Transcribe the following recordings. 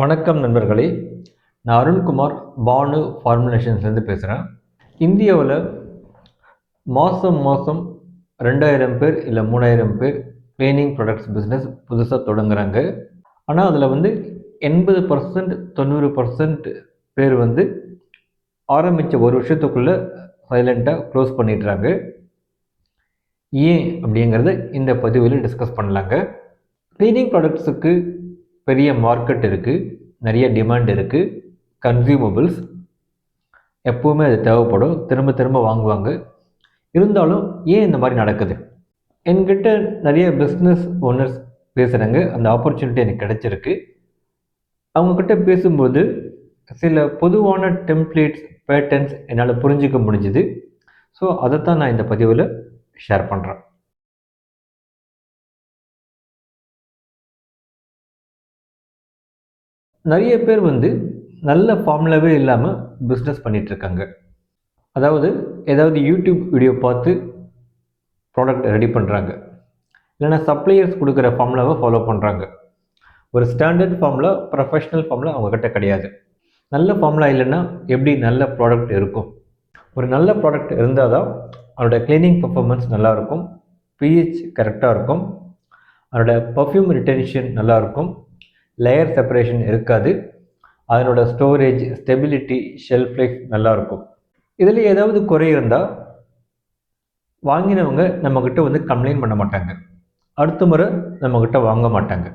வணக்கம் நண்பர்களே. நான் அருண்குமார் பானு ஃபார்முலேஷன்ஸ்லேருந்து பேசுகிறேன் இந்தியாவில் மாதம் மாதம் ரெண்டாயிரம் பேர் இல்லை மூணாயிரம் பேர் க்ளீனிங் ப்ராடக்ட்ஸ் பிஸ்னஸ் புதுசாக தொடங்குறாங்க. ஆனால் அதில் வந்து எண்பது பர்சன்ட் தொண்ணூறு பர்சன்ட் பேர் வந்து ஆரம்பித்த ஒரு வருஷத்துக்குள்ளே சைலண்ட்டாக க்ளோஸ் பண்ணிடுறாங்க. ஏன் அப்படிங்கிறத இந்த பதிவில் டிஸ்கஸ் பண்ணலாங்க. க்ளீனிங் ப்ராடக்ட்ஸுக்கு பெரிய மார்க்கெட் இருக்குது நிறைய டிமாண்ட் இருக்குது கன்சியூமபிள்ஸ் எப்போவுமே அது தேவைப்படும். திரும்ப திரும்ப வாங்குவாங்க. இருந்தாலும் ஏன் இந்த மாதிரி நடக்குது? என்கிட்ட நிறைய பிஸ்னஸ் ஓனர்ஸ் பேசுகிறாங்க அந்த ஆப்பர்ச்சுனிட்டி எனக்கு கிடச்சிருக்கு. அவங்கக்கிட்ட பேசும்போது சில பொதுவான டெம்ப்ளேட்ஸ் பேட்டர்ன்ஸ் என்னால் புரிஞ்சிக்க முடிஞ்சுது. ஸோ அதைத்தான் நான் இந்த பதிவில் ஷேர் பண்ணுறேன் நிறைய பேர் வந்து நல்ல ஃபார்ம்லவே இல்லாமல் பிஸ்னஸ் பண்ணிகிட்ருக்காங்க அதாவது ஏதாவது யூடியூப் வீடியோ பார்த்து ப்ராடக்ட் ரெடி பண்ணுறாங்க இல்லைன்னா சப்ளையர்ஸ் கொடுக்குற ஃபார்முலாவை ஃபாலோ பண்ணுறாங்க ஒரு ஸ்டாண்டர்ட் ஃபார்முலா ப்ரொஃபஷ்னல் ஃபார்முலா அவங்கக்கிட்ட கிடையாது. நல்ல ஃபார்முலா இல்லைன்னா எப்படி நல்ல ப்ராடக்ட் இருக்கும்? ஒரு நல்ல ப்ராடக்ட் இருந்தால் தான் அதோட க்ளீனிங் பர்ஃபார்மன்ஸ் நல்லாயிருக்கும். பிஹெச் கரெக்டாக இருக்கும். அதோட பர்ஃப்யூம் ரிட்டென்ஷன் நல்லாயிருக்கும். லேயர் செப்பரேஷன் இருக்காது. அதனோட ஸ்டோரேஜ் ஸ்டெபிலிட்டி ஷெல்ஃப் லைஃப் நல்லாயிருக்கும் இதில் ஏதாவது குறை இருந்தால் வாங்கினவங்க நம்மக்கிட்ட வந்து கம்ப்ளைண்ட் பண்ண மாட்டாங்க. அடுத்த முறை நம்மக்கிட்ட வாங்க மாட்டாங்க.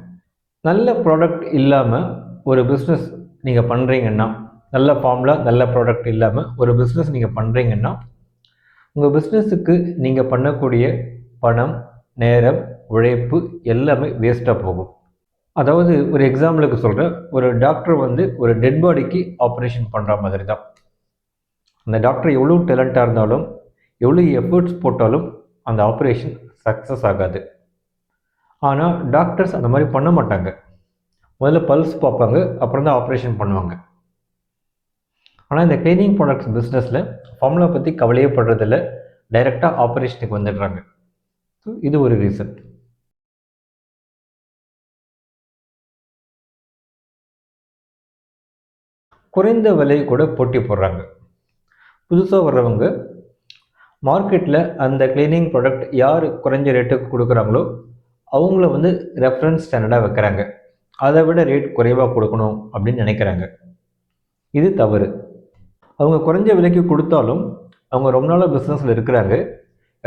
நல்ல ப்ராடக்ட் இல்லாமல் ஒரு பிஸ்னஸ் நீங்கள் பண்ணுறீங்கன்னா நல்ல ஃபார்மில் நல்ல ப்ராடக்ட் இல்லாமல் ஒரு பிஸ்னஸ் நீங்கள் பண்ணுறீங்கன்னா உங்கள் பிஸ்னஸுக்கு நீங்கள் பண்ணக்கூடிய பணம் நேரம் உழைப்பு எல்லாமே வேஸ்ட்டாக போகும். அதாவது ஒரு எக்ஸாம்பிளுக்கு சொல்கிறேன் ஒரு டாக்டர் வந்து ஒரு டெட் பாடிக்கு ஆப்ரேஷன் பண்ணுற மாதிரி தான் அந்த டாக்டர் எவ்வளோ டேலண்ட்டாக இருந்தாலும் எவ்வளோ எஃபர்ட்ஸ் போட்டாலும் அந்த ஆப்ரேஷன் சக்ஸஸ் ஆகாது. ஆனால் டாக்டர்ஸ் அந்த மாதிரி பண்ண மாட்டாங்க. முதல்ல பல்ஸ் பார்ப்பாங்க அப்புறம் தான் ஆப்ரேஷன் பண்ணுவாங்க. ஆனால் இந்த கிளீனிங் ப்ராடக்ட்ஸ் பிஸ்னஸில் ஃபார்முலா பற்றி கவலையே படுறதில்ல. டைரெக்டாக ஆப்ரேஷனுக்கு வந்துடுறாங்க. ஸோ இது ஒரு ரீசன் குறைந்த விலை கூட போட்டி போடுறாங்க. புதுசாக வர்றவங்க மார்க்கெட்டில் அந்த க்ளீனிங் ப்ராடக்ட் யார் குறைஞ்ச ரேட்டுக்கு கொடுக்குறாங்களோ அவங்கள வந்து ரெஃபரன்ஸ் ஸ்டாண்டர்டாக வைக்கிறாங்க. அதை விட ரேட் குறைவாக கொடுக்கணும் அப்படின்னு நினைக்கிறாங்க. இது தவறு. அவங்க குறைஞ்ச விலைக்கு கொடுத்தாலும் அவங்க ரொம்ப நாளாக பிஸ்னஸில் இருக்கிறாங்க.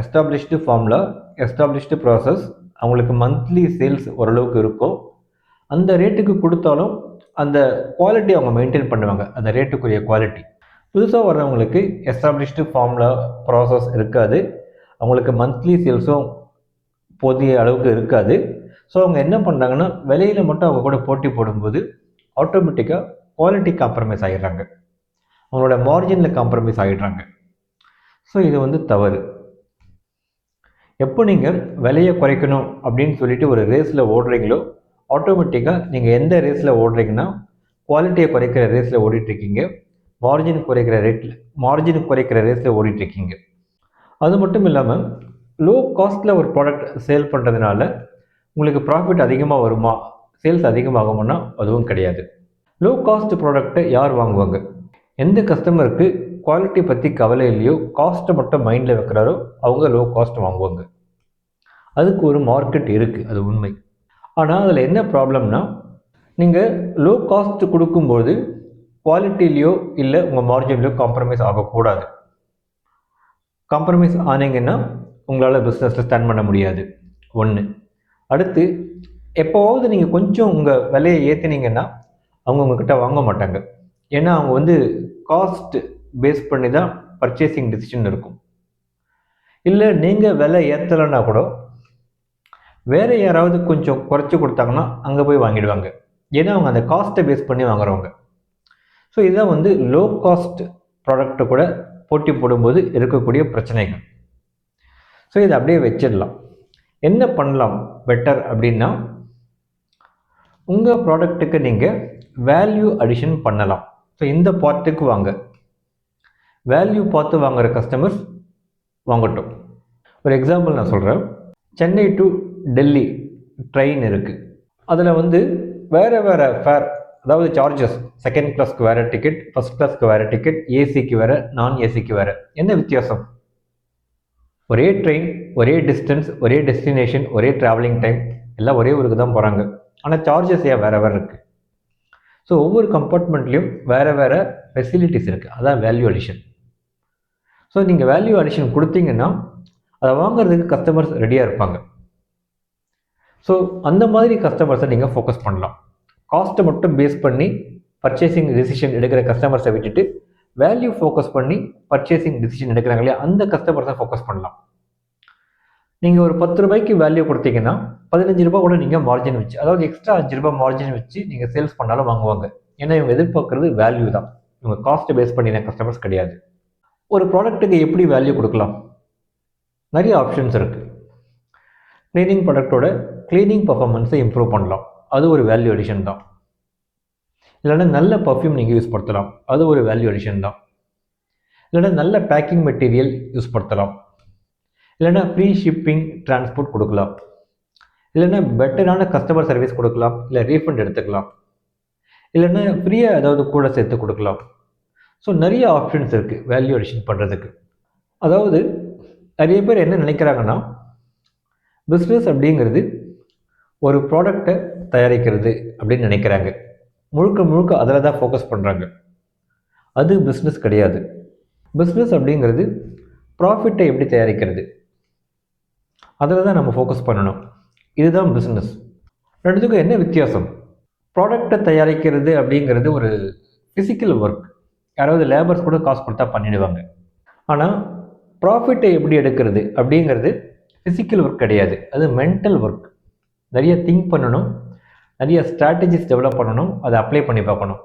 எஸ்டாப்ளிஷ்டு ஃபார்முலா எஸ்டாப்ளிஷ்டு ப்ராசஸ் அவங்களுக்கு மந்த்லி சேல்ஸ் ஓரளவுக்கு இருக்கும். அந்த ரேட்டுக்கு கொடுத்தாலும் அந்த குவாலிட்டி அவங்க மெயின்டைன் பண்ணுவாங்க. அந்த ரேட்டுக்குரிய குவாலிட்டி புதுசாக வர்றவங்களுக்கு எஸ்டாப்ளிஷ்டு ஃபார்மில் ப்ராசஸ் இருக்காது. அவங்களுக்கு மந்த்லி சேல்ஸும் போதிய அளவுக்கு இருக்காது. ஸோ அவங்க என்ன பண்ணுறாங்கன்னா விலையில் மட்டும் அவங்க கூட போட்டி போடும்போது ஆட்டோமேட்டிக்காக குவாலிட்டி காம்ப்ரமைஸ் ஆகிடுறாங்க அவங்களோட மார்ஜினில் காம்ப்ரமைஸ் ஆகிடுறாங்க ஸோ இது வந்து தவறு. எப்போ நீங்கள் விலையை குறைக்கணும் அப்படின்னு சொல்லிட்டு ஒரு ரேஸில் ஓடுறீங்களோ ஆட்டோமேட்டிக்காக நீங்கள் எந்த ரேஸில் ஓடுறீங்கன்னா குவாலிட்டியை குறைக்கிற ரேஸில் ஓடிட்டுருக்கீங்க. மார்ஜின் குறைக்கிற ரேட்டில் மார்ஜின் குறைக்கிற ரேஸில் ஓடிட்டுருக்கீங்க. அது மட்டும் இல்லாமல் லோ காஸ்ட்டில் ஒரு ப்ராடக்ட் சேல் பண்ணுறதுனால உங்களுக்கு ப்ராஃபிட் அதிகமாக வருமா சேல்ஸ் அதிகமாகுமானா அதுவும் கிடையாது. லோ காஸ்ட் ப்ராடக்ட்டை யார் வாங்குவாங்க? எந்த கஸ்டமருக்கு குவாலிட்டி பற்றி கவலை இல்லையோ காஸ்ட்டை மட்டும் மைண்டில் வைக்கிறாரோ அவங்க லோ காஸ்ட் வாங்குவாங்க. அதுக்கு ஒரு மார்க்கெட் இருக்குது அது உண்மை. ஆனால் அதில் என்ன ப்ராப்ளம்னா நீங்கள் லோ காஸ்ட் கொடுக்கும்போது குவாலிட்டிலேயோ இல்லை உங்கள் மார்ஜின்லையோ காம்ப்ரமைஸ் ஆகக்கூடாது. காம்ப்ரமைஸ் ஆனீங்கன்னா உங்களால் பிஸ்னஸில் ஸ்டாண்ட் பண்ண முடியாது. ஒன்று அடுத்து எப்போவாவது நீங்கள் கொஞ்சம் உங்கள் விலையை ஏற்றினீங்கன்னா அவங்க உங்ககிட்ட வாங்க மாட்டாங்க. ஏன்னா அவங்க வந்து காஸ்ட் பேஸ் பண்ணி தான் பர்ச்சேசிங் டிசிஷன் இருக்கும். இல்லை நீங்கள் விலை ஏற்றலைன்னா கூட வேறு யாராவது கொஞ்சம் குறைச்சி கொடுத்தாங்கன்னா அங்கே போய் வாங்கிடுவாங்க. ஏன்னா அவங்க அந்த காஸ்ட்டை பேஸ் பண்ணி வாங்குறவங்க. ஸோ இதுதான் வந்து லோ காஸ்ட் ப்ராடக்ட்டை கூட போட்டி போடும்போது இருக்கக்கூடிய பிரச்சனைகள். ஸோ இதை அப்படியே வச்சிடலாம். என்ன பண்ணலாம் பெட்டர் அப்படின்னா உங்கள் ப்ராடக்ட்டுக்கு நீங்கள் வேல்யூ அடிஷன் பண்ணலாம். ஸோ இந்த பார்ட்டுக்கு வாங்க. வேல்யூ பார்த்து வாங்குகிற கஸ்டமர்ஸ் வாங்கட்டும். ஒரு எக்ஸாம்பிள் நான் சொல்கிறேன் சென்னை டு டெல்லி ட்ரெயின் இருக்குது அதில் வந்து வேறு வேறு ஃபேர் அதாவது சார்ஜஸ் செகண்ட் கிளாஸ்க்கு வேறு டிக்கெட் ஃபஸ்ட் கிளாஸ்க்கு வேறு டிக்கெட் ஏசிக்கு வேறு நான் ஏசிக்கு வேறு. என்ன வித்தியாசம்? ஒரே ட்ரெயின் ஒரே டிஸ்டன்ஸ் ஒரே டெஸ்டினேஷன் ஒரே ட்ராவலிங் டைம் எல்லாம் ஒரே ஊருக்கு தான் போகிறாங்க ஆனால் சார்ஜஸ் ஏன் வேறு வேறு இருக்குது ஸோ ஒவ்வொரு கம்பார்ட்மெண்ட்லேயும் வேறு வேறு ஃபெசிலிட்டிஸ் இருக்குது அதான் வேல்யூ அடிஷன் ஸோ நீங்கள் வேல்யூ அடிஷன் கொடுத்தீங்கன்னா அதை வாங்குறதுக்கு கஸ்டமர்ஸ் ரெடியாக இருப்பாங்க. ஸோ அந்த மாதிரி கஸ்டமர்ஸை நீங்கள் ஃபோக்கஸ் பண்ணலாம். காஸ்ட்டை மட்டும் பேஸ் பண்ணி பர்ச்சேசிங் டிசிஷன் எடுக்கிற கஸ்டமர்ஸை விட்டுட்டு வேல்யூ ஃபோக்கஸ் பண்ணி பர்ச்சேசிங் டிசிஷன் எடுக்கிறாங்க இல்லையா அந்த கஸ்டமர்ஸை ஃபோக்கஸ் பண்ணலாம். நீங்கள் ஒரு பத்து ரூபாய்க்கு வேல்யூ கொடுத்தீங்கன்னா பதினஞ்சு ரூபாய் கூட நீங்கள் மார்ஜின் வச்சு அதாவது எக்ஸ்ட்ரா அஞ்சு ரூபாய் மார்ஜின் வச்சு நீங்கள் சேல்ஸ் பண்ணாலும் வாங்குவாங்க. ஏன்னா இவங்க எதிர்பார்க்குறது வேல்யூ தான். இவங்க காஸ்ட்டை பேஸ் பண்ணின கஸ்டமர்ஸ் கிடையாது. ஒரு ப்ராடக்ட்டுக்கு எப்படி வேல்யூ கொடுக்கலாம்? நிறைய ஆப்ஷன்ஸ் இருக்குது க்ளீனிங் ப்ராடக்டோட க்ளீனிங் பர்ஃபார்மன்ஸை இம்ப்ரூவ் பண்ணலாம். அது ஒரு வேல்யூ அடிஷன் தான். இல்லைன்னா நல்ல பர்ஃப்யூம் நீங்கள் யூஸ் படுத்தலாம். அது ஒரு வேல்யூ அடிஷன் தான். இல்லைன்னா நல்ல பேக்கிங் மெட்டீரியல் யூஸ் படுத்தலாம். இல்லைன்னா ஃப்ரீ ஷிப்பிங் டிரான்ஸ்போர்ட் கொடுக்கலாம். இல்லைன்னா பெட்டரான கஸ்டமர் சர்வீஸ் கொடுக்கலாம். இல்லை ரீஃபண்ட் எடுத்துக்கலாம். இல்லைன்னா ஃப்ரீயாக ஏதாவது கூட சேர்த்து கொடுக்கலாம். ஸோ நிறைய ஆப்ஷன்ஸ் இருக்குது வேல்யூ அடிஷன் பண்ணுறதுக்கு அதாவது நிறைய பேர் என்ன நினைக்கிறாங்கன்னா பிஸ்னஸ் அப்படிங்கிறது ஒரு ப்ராடக்டை தயாரிக்கிறது அப்படின்னு நினைக்கிறாங்க. முழுக்க முழுக்க அதில் தான் ஃபோக்கஸ் பண்ணுறாங்க அது பிஸ்னஸ் கிடையாது. பிஸ்னஸ் அப்படிங்கிறது ப்ராஃபிட்டை எப்படி தயாரிக்கிறது? அதில் தான் நம்ம ஃபோக்கஸ் பண்ணணும். இதுதான் பிஸ்னஸ் ரெண்டுத்துக்கும் என்ன வித்தியாசம்? ப்ராடக்டை தயாரிக்கிறது அப்படிங்கிறது ஒரு ஃபிசிக்கல் ஒர்க் யாராவது லேபர்ஸ் கூட காசு கொடுத்தா பண்ணிடுவாங்க. ஆனால் ப்ராஃபிட்டை எப்படி எடுக்கிறது அப்படிங்கிறது ஃபிசிக்கல் ஒர்க் கிடையாது. அது மென்டல் ஒர்க் நிறைய திங்க் பண்ணணும். நிறைய ஸ்ட்ராட்டஜிஸ் டெவலப் பண்ணணும். அதை அப்ளை பண்ணி பார்க்கணும்.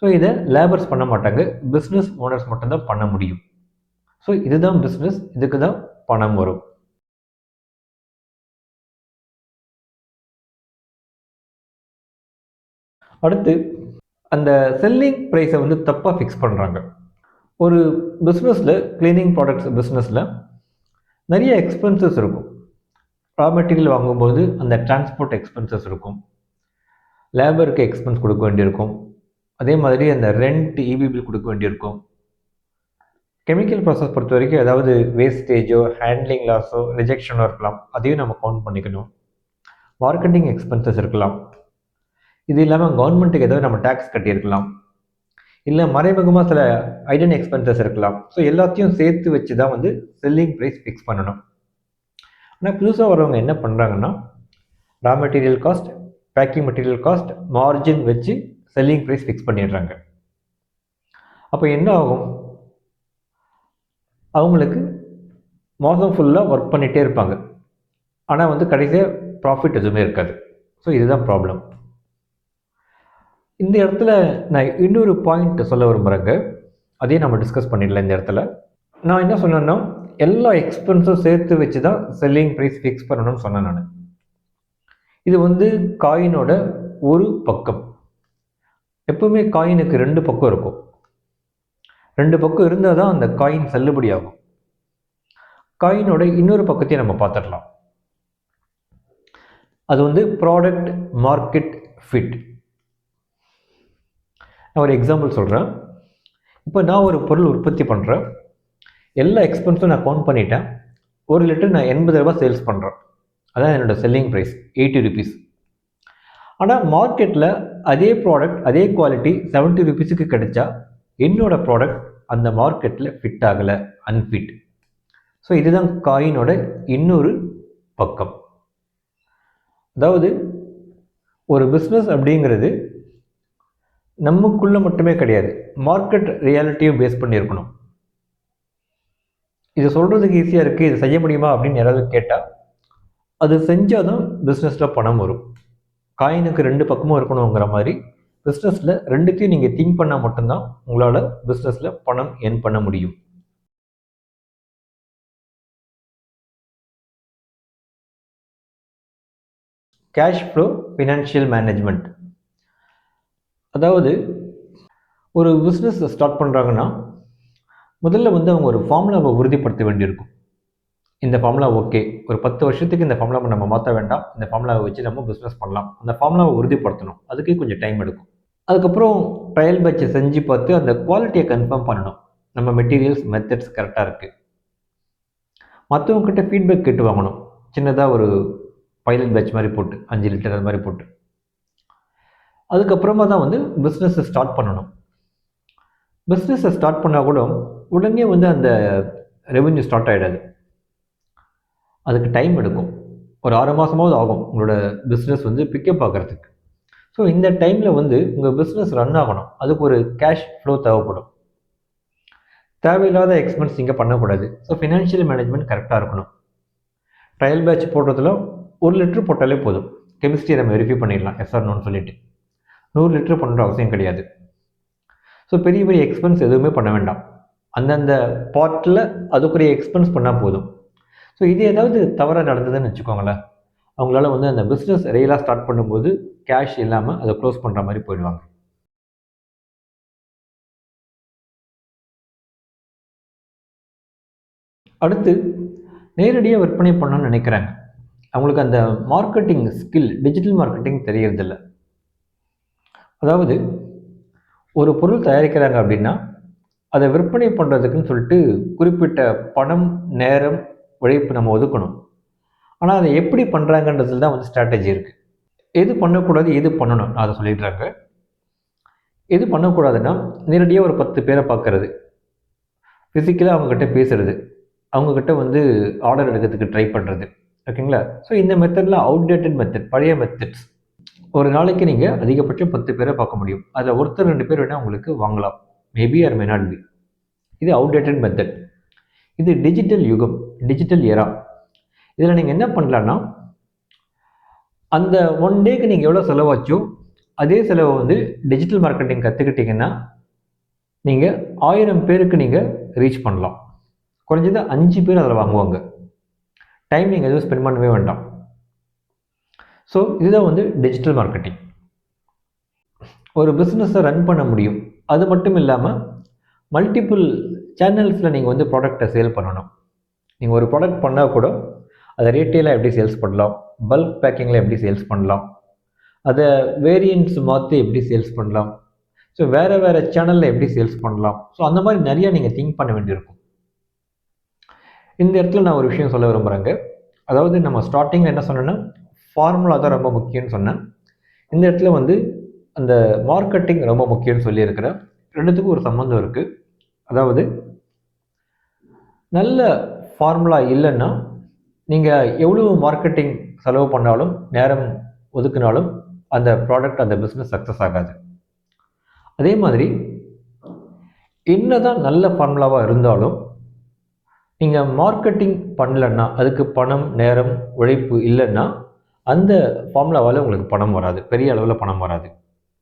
ஸோ இதை லேபர்ஸ் பண்ண மாட்டாங்க. பிஸ்னஸ் ஓனர்ஸ் மட்டும்தான் பண்ண முடியும். ஸோ இதுதான் பிஸ்னஸ் இதுக்கு தான் பணம் வரும். அடுத்து அந்த செல்லிங் ப்ரைஸை வந்து தப்பாக ஃபிக்ஸ் பண்ணுறாங்க ஒரு பிஸ்னஸில் க்ளீனிங் ப்ராடக்ட்ஸ் பிஸ்னஸில் நிறைய எக்ஸ்பென்சஸ் இருக்கும். ரா மெட்டீரியல் வாங்கும்போது அந்த டிரான்ஸ்போர்ட் எக்ஸ்பென்சஸ் இருக்கும். லேபருக்கு எக்ஸ்பென்ஸ் கொடுக்க வேண்டியிருக்கும். அதே மாதிரி அந்த ரெண்ட் இபி பில் கொடுக்க வேண்டியிருக்கும். கெமிக்கல் ப்ராசஸ் பொறுத்த வரைக்கும் ஏதாவது வேஸ்டேஜோ ஹேண்ட்லிங் லாஸோ ரிஜெக்ஷனோ இருக்கலாம். அதையும் நம்ம கவுண்ட் பண்ணிக்கணும். மார்க்கெட்டிங் எக்ஸ்பென்சஸ் இருக்கலாம். இது இல்லாமல் கவர்மெண்ட்டுக்கு ஏதாவது நம்ம டேக்ஸ் கட்டியிருக்கலாம். இல்லை மறைமுகமாக சில ஐடன் எக்ஸ்பென்சஸ் இருக்கலாம். ஸோ எல்லாத்தையும் சேர்த்து வச்சு தான் வந்து செல்லிங் ப்ரைஸ் ஃபிக்ஸ் பண்ணணும். ஆனால் புதுசாக வரவங்க என்ன பண்ணுறாங்கன்னா raw material cost packing material cost margin வச்சு செல்லிங் ப்ரைஸ் ஃபிக்ஸ் பண்ணிடுறாங்க. அப்போ என்ன ஆகும்? அவங்களுக்கு மாதம் ஃபுல்லாக ஒர்க் பண்ணிகிட்டே இருப்பாங்க. ஆனால் வந்து கடைசியாக ப்ராஃபிட் எதுவுமே இருக்காது. ஸோ இதுதான் ப்ராப்ளம் இந்த இடத்துல நான் இன்னொரு பாயிண்ட் சொல்ல விரும்புகிறேங்க அதையும் நம்ம டிஸ்கஸ் பண்ணிடலாம் இந்த இடத்துல. நான் என்ன சொன்னேன்னா எல்லா எக்ஸ்பென்ஸும் சேர்த்து வச்சு தான் செல்லிங் ப்ரைஸ் ஃபிக்ஸ் பண்ணணும்னு சொன்னேன் நான். இது வந்து காயினோட ஒரு பக்கம். எப்பவுமே காயினுக்கு ரெண்டு பக்கம் இருக்கும். ரெண்டு பக்கம் இருந்தால் தான் அந்த காயின் செல்லுபடி ஆகும் காயினோட இன்னொரு பக்கத்தையும் நம்ம பார்த்துடலாம். அது வந்து ப்ராடக்ட் மார்க்கெட் ஃபிட் நான் ஒரு எக்ஸாம்பிள் சொல்கிறேன் இப்போ நான் ஒரு பொருள் உற்பத்தி பண்ணுறேன் எல்லா எக்ஸ்பென்ஸும் நான் கவுண்ட் பண்ணிட்டேன். ஒரு லிட்டர் நான் எண்பது ரூபா சேல்ஸ் பண்ணுறேன் அதான் என்னோடய செல்லிங் ப்ரைஸ் எயிட்டி ருபீஸ் ஆனால் மார்க்கெட்டில் அதே ப்ராடக்ட் அதே குவாலிட்டி செவன்ட்டி ருபீஸுக்கு கிடைச்சா என்னோடய ப்ராடக்ட் அந்த மார்க்கெட்டில் ஃபிட் ஆகலை அன்ஃபிட் ஸோ இதுதான் காயினோட இன்னொரு பக்கம். அதாவது ஒரு பிஸ்னஸ் அப்படிங்கிறது நமக்குள்ளே மட்டுமே கிடையாது. மார்க்கெட் ரியாலிட்டியும் பேஸ் பண்ணியிருக்கணும். இது சொல்கிறதுக்கு ஈஸியாக இருக்குது இது செய்ய முடியுமா அப்படின்னு யாராவது கேட்டால் அது செஞ்சால் தான் பிஸ்னஸில் பணம் வரும். காயினுக்கு ரெண்டு பக்கமும் இருக்கணுங்கிற மாதிரி பிஸ்னஸில் ரெண்டுத்தையும் நீங்கள் திங்க் பண்ணால் மட்டும்தான் உங்களால் பிஸ்னஸில் பணம் என் பண்ண முடியும். கேஷ் ஃப்ளோ ஃபினான்ஷியல் மேனேஜ்மெண்ட் அதாவது ஒரு பிஸ்னஸ் ஸ்டார்ட் பண்ணுறாங்கன்னா முதல்ல வந்து அவங்க ஒரு ஃபார்முலாவை உறுதிப்படுத்த வேண்டியிருக்கும். இந்த ஃபார்முலா ஓகே ஒரு பத்து வருஷத்துக்கு இந்த ஃபார்முலாவை நம்ம மாற்ற வேண்டாம். இந்த ஃபார்முலாவை வச்சு நம்ம பிஸ்னஸ் பண்ணலாம். அந்த ஃபார்முலாவை உறுதிப்படுத்தணும். அதுக்கே கொஞ்சம் டைம் எடுக்கும். அதுக்கப்புறம் ட்ரையல் பேட்சை செஞ்சு பார்த்து அந்த குவாலிட்டியை கன்ஃபார்ம் பண்ணணும். நம்ம மெட்டீரியல்ஸ் மெத்தட்ஸ் கரெக்டாக இருக்குது மற்றவங்கக்கிட்ட ஃபீட்பேக் கேட்டு வாங்கணும். சின்னதாக ஒரு பைலட் பேட்ச் மாதிரி போட்டு அஞ்சு லிட்டர் அது மாதிரி போட்டு. அதுக்கப்புறமா தான் வந்து பிஸ்னஸை ஸ்டார்ட் பண்ணணும். பிஸ்னஸை ஸ்டார்ட் பண்ணால் கூட உடனே வந்து அந்த ரெவென்யூ ஸ்டார்ட் ஆகிடாது அதுக்கு டைம் எடுக்கும். ஒரு ஆறு மாதமாவது ஆகும் உங்களோட பிஸ்னஸ் வந்து பிக்கப் ஆகிறதுக்கு. ஸோ இந்த டைமில் வந்து உங்கள் பிஸ்னஸ் ரன் ஆகணும். அதுக்கு ஒரு கேஷ் ஃப்ளோ தேவைப்படும். தேவையில்லாத எக்ஸ்பென்ஸ் நீங்கள் பண்ணக்கூடாது. ஸோ ஃபினான்ஷியல் மேனேஜ்மெண்ட் கரெக்டாக இருக்கணும். ட்ரையல் பேட்ச் போடுறதுல ஒரு லிட்டர் போட்டாலே போதும். கெமிஸ்ட்ரி நம்ம வெரிஃபை பண்ணிடலாம். எஸ்ஆர்னோன்னு சொல்லிட்டு. நூறு லிட்டர் பண்ணுற அவசியம் கிடையாது. ஸோ பெரிய பெரிய எக்ஸ்பென்ஸ் எதுவுமே பண்ண வேண்டாம். அந்தந்த பாட்டில் அதுக்குரிய எக்ஸ்பென்ஸ் பண்ணால் போதும். ஸோ இது ஏதாவது தவறாக நடந்ததுன்னு வச்சுக்கோங்களேன். அவங்களால வந்து அந்த பிஸ்னஸ் ரியலாக ஸ்டார்ட் பண்ணும்போது கேஷ் இல்லாமல் அதை க்ளோஸ் பண்ணுற மாதிரி போயிடுவாங்க. அடுத்து நேரடியாக விற்பனை பண்ணணும்னு நினைக்கிறாங்க. அவங்களுக்கு அந்த மார்க்கெட்டிங் ஸ்கில் டிஜிட்டல் மார்க்கெட்டிங் தெரியறதில்ல. அதாவது ஒரு பொருள் தயாரிக்கிறாங்க அப்படின்னா அதை விற்பனை பண்ணுறதுக்குன்னு சொல்லிட்டு குறிப்பிட்ட பணம் நேரம் உழைப்பு நம்ம ஒதுக்கணும். ஆனால் அதை எப்படி பண்ணுறாங்கன்றதுல தான் வந்து ஸ்ட்ராட்டஜி இருக்குது எது பண்ணக்கூடாது எது பண்ணணும் நான் அதை சொல்லிடுறாங்க. எது பண்ணக்கூடாதுன்னா நேரடியாக ஒரு பத்து பேரை பார்க்கறது. ஃபிசிக்கலாக அவங்கக்கிட்ட பேசுகிறது அவங்கக்கிட்ட வந்து ஆர்டர் எடுக்கிறதுக்கு ட்ரை பண்ணுறது ஓகேங்களா? ஸோ இந்த மெத்தடில் அவுடேட்டட் மெத்தட் பழைய மெத்தட்ஸ் ஒரு நாளைக்கு நீங்கள் அதிகபட்சம் பத்து பேரை பார்க்க முடியும். அதில் ஒருத்தர் ரெண்டு பேர் வேணால் உங்களுக்கு வாங்கலாம். Maybe or may not be இது அவுடேட்டட் மெத்தட் இது டிஜிட்டல் யுகம் டிஜிட்டல் எரா இதில் நீங்கள் என்ன பண்ணலான்னா அந்த ஒன் டேக்கு நீங்கள் எவ்வளோ செலவாச்சோ அதே செலவை வந்து டிஜிட்டல் மார்க்கெட்டிங் கற்றுக்கிட்டிங்கன்னா நீங்கள் ஆயிரம் பேருக்கு நீங்கள் ரீச் பண்ணலாம். குறைஞ்சது அஞ்சு பேர் அதில் வாங்குவாங்க. டைம் நீங்கள் எதுவும் ஸ்பெண்ட் பண்ணவே வேண்டாம். ஸோ இதுதான் வந்து டிஜிட்டல் மார்க்கெட்டிங் ஒரு பிஸ்னஸை ரன் பண்ண முடியும். அது மட்டும் இல்லாமல் மல்டிப்புள் சேனல்ஸில் நீங்கள் வந்து ப்ராடக்டை சேல் பண்ணணும். நீங்கள் ஒரு ப்ராடக்ட் பண்ணால் கூட அதை ரீட்டெயிலாக எப்படி சேல்ஸ் பண்ணலாம்? பல்க் பேக்கிங்கில் எப்படி சேல்ஸ் பண்ணலாம்? அதை வேரியன்ட்ஸ் மாற்றி எப்படி சேல்ஸ் பண்ணலாம்? ஸோ வேறு வேறு சேனலில் எப்படி சேல்ஸ் பண்ணலாம்? ஸோ அந்த மாதிரி நிறையா நீங்கள் திங்க் பண்ண வேண்டியிருக்கும். இந்த இடத்துல நான் ஒரு விஷயம் சொல்ல விரும்புகிறேங்க அதாவது நம்ம ஸ்டார்டிங்கில் என்ன சொன்னேன்னா ஃபார்முலா தான் ரொம்ப முக்கியம்னு சொன்னேன். இந்த இடத்துல வந்து அந்த மார்க்கெட்டிங் ரொம்ப முக்கியம்னு சொல்லியிருக்கிறேன் ரெண்டுத்துக்கும் ஒரு சம்மந்தம் இருக்குது அதாவது நல்ல ஃபார்முலா இல்லைன்னா நீங்கள் எவ்வளோ மார்க்கெட்டிங் செலவு பண்ணாலும் நேரம் ஒதுக்கினாலும் அந்த ப்ராடக்ட் அந்த பிஸ்னஸ் சக்ஸஸ் ஆகாது. அதே மாதிரி என்னதான் நல்ல ஃபார்முலாவாக இருந்தாலும் நீங்கள் மார்க்கெட்டிங் பண்ணலன்னா அதுக்கு பணம் நேரம் உழைப்பு இல்லைன்னா அந்த ஃபார்முலாவால் உங்களுக்கு பணம் வராது. பெரிய அளவில் பணம் வராது.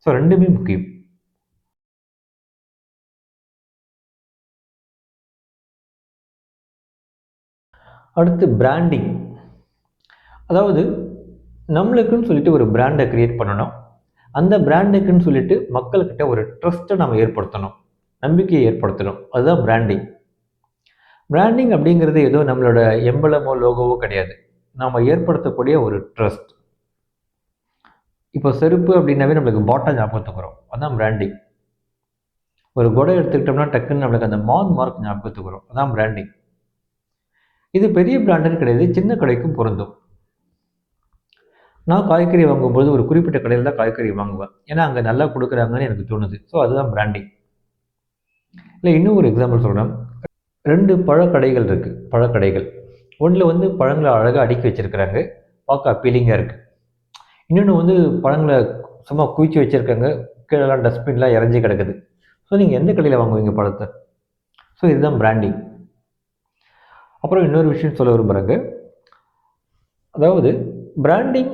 ஸோ ரெண்டுமே முக்கியம். அடுத்து பிராண்டிங் அதாவது நம்மளுக்குன்னு சொல்லிட்டு ஒரு பிராண்டை க்ரியேட் பண்ணணும். அந்த பிராண்டுக்குன்னு சொல்லிட்டு மக்கள்கிட்ட ஒரு ட்ரஸ்ட்டை நம்ம ஏற்படுத்தணும். நம்பிக்கையை ஏற்படுத்தணும். அதுதான் பிராண்டிங் பிராண்டிங் அப்படிங்கிறது ஏதோ நம்மளோட எம்பளமோ லோகோவோ கிடையாது. நாம் ஏற்படுத்தக்கூடிய ஒரு ட்ரஸ்ட் இப்போ செருப்பு அப்படின்னாவே நம்மளுக்கு பாட்டா ஞாபகத்துக்கு வரும். அதான் பிராண்டிங் ஒரு குடை எடுத்துக்கிட்டோம்னா டக்குன்னு நம்மளுக்கு அந்த மான் மார்க் ஞாபகத்துக்குறோம் அதான் பிராண்டிங் இது பெரிய பிராண்டுன்னு கிடையாது. சின்ன கடைக்கும் பொருந்தும். நான் காய்கறி வாங்கும்போது ஒரு குறிப்பிட்ட கடையில் தான் காய்கறி வாங்குவேன். ஏன்னா அங்கே நல்லா கொடுக்குறாங்கன்னு எனக்கு தோணுது. ஸோ அதுதான் பிராண்டிங் இல்லை இன்னும் ஒரு எக்ஸாம்பிள் சொல்கிறேன் ரெண்டு பழக்கடைகள் இருக்குது பழக்கடைகள். ஒன்றில் வந்து பழங்களை அழகாக அடுக்கி வச்சுருக்குறாங்க. பார்க்க அப்பீலிங்காக இருக்குது இன்னொன்று வந்து பழங்களை சும்மா குவிச்சு வச்சுருக்காங்க. கீழெல்லாம் டஸ்ட்பின்லாம் இறஞ்சி கிடக்குது. ஸோ நீங்கள் எந்த கடையில் வாங்குவீங்க பழத்தை? ஸோ இதுதான் பிராண்டிங் அப்புறம் இன்னொரு விஷயம் சொல்ல விரும்புகிறாங்க அதாவது பிராண்டிங்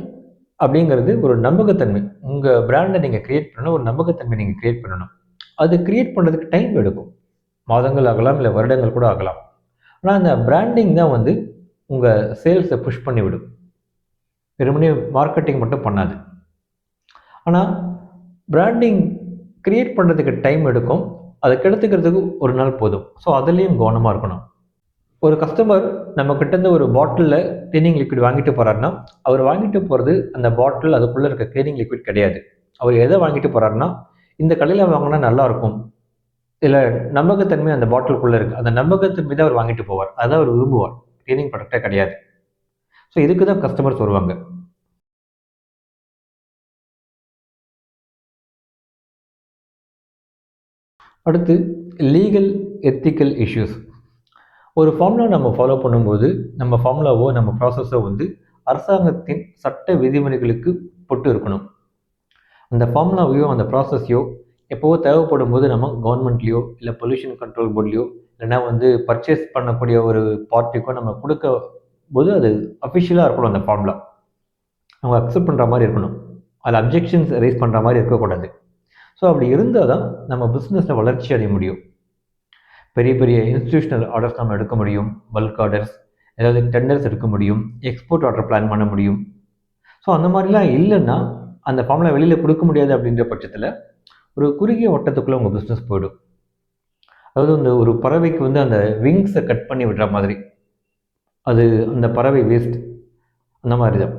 அப்படிங்கிறது ஒரு நம்பகத்தன்மை. உங்கள் பிராண்டை நீங்கள் க்ரியேட் பண்ணணும். ஒரு நம்பகத்தன்மை நீங்கள் க்ரியேட் பண்ணணும். அது க்ரியேட் பண்ணுறதுக்கு டைம் எடுக்கும். மாதங்கள் ஆகலாம் இல்லை வருடங்கள் கூட ஆகலாம். ஆனால் அந்த பிராண்டிங் தான் வந்து உங்கள் சேல்ஸை புஷ் பண்ணிவிடும். வெறுமனே மார்க்கெட்டிங் மட்டும் பண்ணாது. ஆனால் பிராண்டிங் க்ரியேட் பண்ணுறதுக்கு டைம் எடுக்கும். அதை கெடுத்துக்கிறதுக்கு ஒரு நாள் போதும். ஸோ அதுலேயும் கவனமாக இருக்கணும். ஒரு கஸ்டமர் நம்ம கிட்டேருந்து ஒரு பாட்டிலில் க்ளீனிங் லிக்விட் வாங்கிட்டு போகிறாருன்னா அவர் வாங்கிட்டு போகிறது அந்த பாட்டில் அதுக்குள்ளே இருக்க க்ளீனிங் லிக்விட் கிடையாது. அவர் எதை வாங்கிட்டு போகிறாருன்னா இந்த கடையில் வாங்கினா நல்லாயிருக்கும் இல்லை நம்பகத்தன்மை அந்த பாட்டிலுக்குள்ளே இருக்குது அந்த நம்பகத்தன்மை தான் அவர் வாங்கிட்டு போவார். அதான் அவர் விரும்புவார். க்ளீனிங் ப்ராடக்டே கிடையாது. ஸோ இதுக்கு தான் கஸ்டமர்ஸ் வருவாங்க. அடுத்து லீகல் எத்திக்கல் இஷ்யூஸ் ஒரு ஃபார்முலா நம்ம ஃபாலோ பண்ணும்போது நம்ம ஃபார்முலாவோ நம்ம ப்ராசஸோ வந்து அரசாங்கத்தின் சட்ட விதிமுறைகளுக்கு பொட்டு இருக்கணும். அந்த ஃபார்முலாவையோ அந்த ப்ராசஸையோ எப்போவோ தேவைப்படும் போது நம்ம கவர்மெண்ட்லேயோ இல்லை பொல்யூஷன் கண்ட்ரோல் போர்ட்லேயோ இல்லைன்னா வந்து பர்ச்சேஸ் பண்ணக்கூடிய ஒரு பார்ட்டிக்கும் நம்ம கொடுக்க போது அது அஃபிஷியலாக இருக்கணும் அந்த ஃபார்ம்லாம் அவங்க அக்செப்ட் பண்ணுற மாதிரி இருக்கணும். அதில் அப்ஜெக்ஷன்ஸ் ரைஸ் பண்ணுற மாதிரி இருக்கக்கூடாது. ஸோ அப்படி இருந்தால் தான் நம்ம பிஸ்னஸில் வளர்ச்சி அடைய முடியும். பெரிய பெரிய இன்ஸ்டியூஷனல் ஆர்டர்ஸ் நம்ம எடுக்க முடியும். பல்க் ஆர்டர்ஸ் ஏதாவது டெண்டர்ஸ் எடுக்க முடியும். எக்ஸ்போர்ட் ஆர்டர் பிளான் பண்ண முடியும். ஸோ அந்த மாதிரிலாம் இல்லைன்னா அந்த ஃபார்மில் வெளியில் கொடுக்க முடியாது அப்படின்ற பட்சத்தில் ஒரு குறுகிய வட்டத்துக்குள்ளே உங்கள் பிஸ்னஸ் போயிடும். அதாவது இந்த ஒரு பறவைக்கு வந்து அந்த விங்ஸை கட் பண்ணி விடுற மாதிரி. அது அந்த பறவை வேஸ்ட் அந்த மாதிரி தான்